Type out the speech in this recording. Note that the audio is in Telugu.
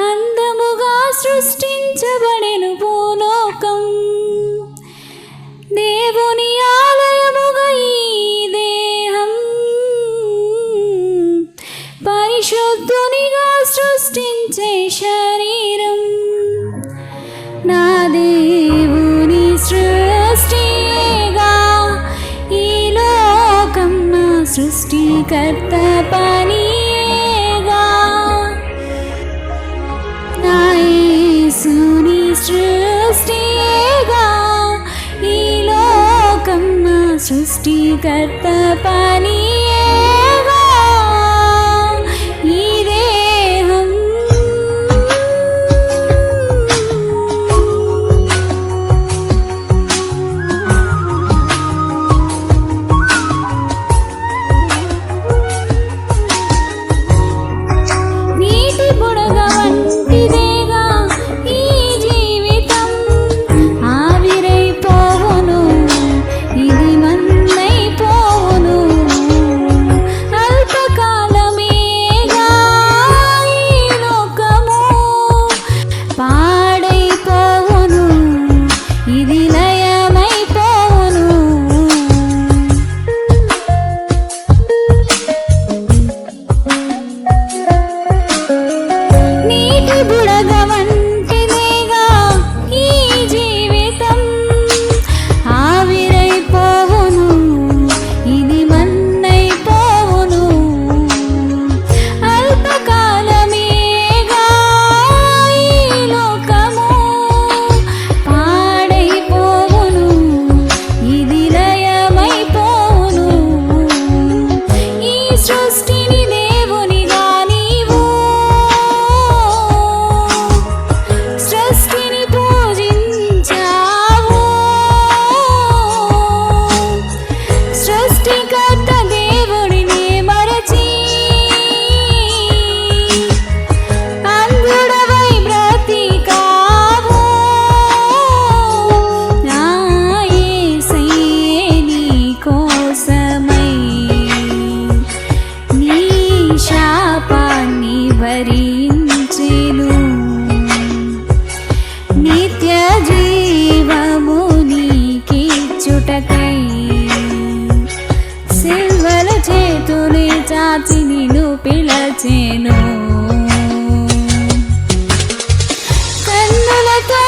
అందముగా సృష్టించబడెను భూలోకం. దేవుని ఆలయముగా ఈ దేహం. పరిశుద్ధునిగా సృష్టించే శరీరం. నా దేవుని సృష్టిగా ఈ లోకం నా సృష్టికర్త పా सृष्टिकर्ता पानी మార్చి నిన్ను పిలచేను. కన్నులతో